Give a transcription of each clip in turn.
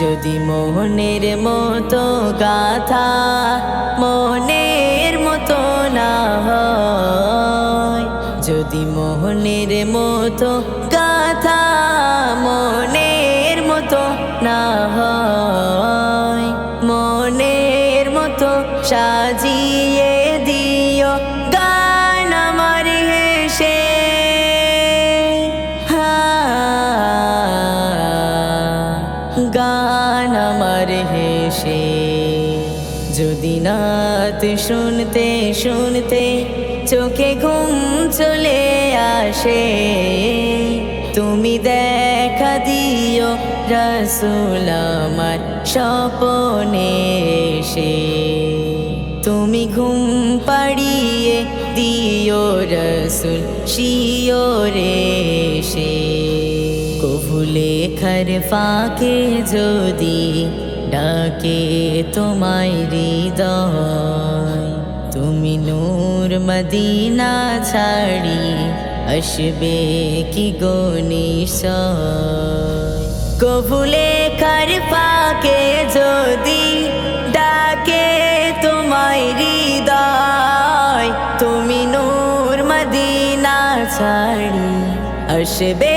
যদি মোহনের মতো গাথা মনের মতো না হয়। যদি মোহনের মতো গাথা মনের গান আমার হেসে। যদি নাত শুনতে শুনতে চোখে ঘুম চলে আসে, তুমি দেখা দিও রসুল আমার স্বপনে এসে। তুমি ঘুম পাড়িয়ে দিও রসুল শিওরে সে কভুলে খর ফাঁকে যদি ডাকে তোমায় হৃদয়। তুমি নূর মদিনা ছাড়ি আসবে কি গনিস কভুলে খর ফাঁকে যদি ডাকে তোমায় হৃদয়। তুমি নূর মদিনা ছাড়ি আসবে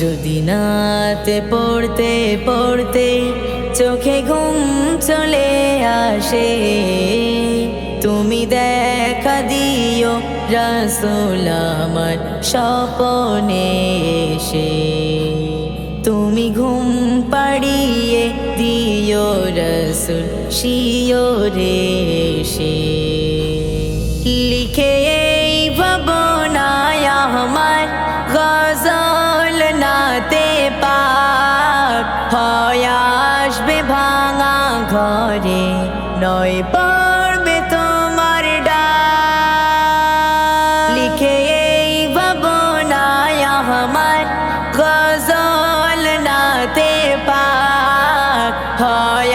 যদি নাতে পড়তে পড়তে চোখে ঘুম চলে আসে, তুমি দেখা দিও রসুল আমার স্বপনে এসে। তুমি ঘুম পাড়িয়ে দিও রসুল শিওরে সে ঘরে নয় পড়বে তোমার ডাক। লিখে এই ভবনায় আমার গজল নাতে পাক। হয়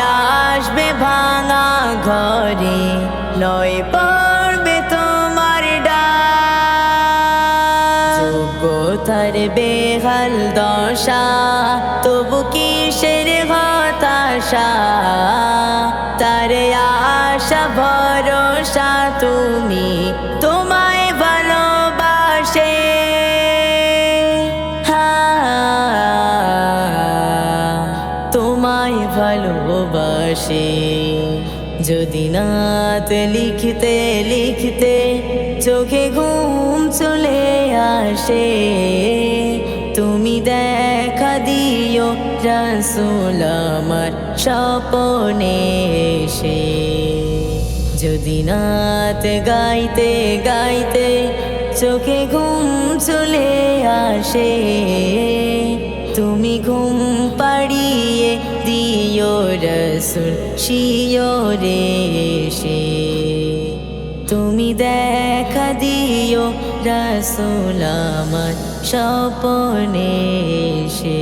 আসবে ভাঙা ঘরে নয় পড়বে তোমার ডাক। যোগ্যতার বেহাল দশা, তবু কিসের হতাশা? ভরসা তুমি, তোমায় ভালোবাসে। তোমায় ভালোবাসে। যদি নাত লিখতে লিখতে চোখে ঘুম চলে আসে, তুমি দেখা দিও রসুল আমার স্বপনে। এসে গাইতে গাইতে চোখে ঘুম চলে আসে। তুমি ঘুম পাড়িয়ে দিও রসুল শিওরে সে তুমি দেখা দিও রসুল আমার স্বপনে এসে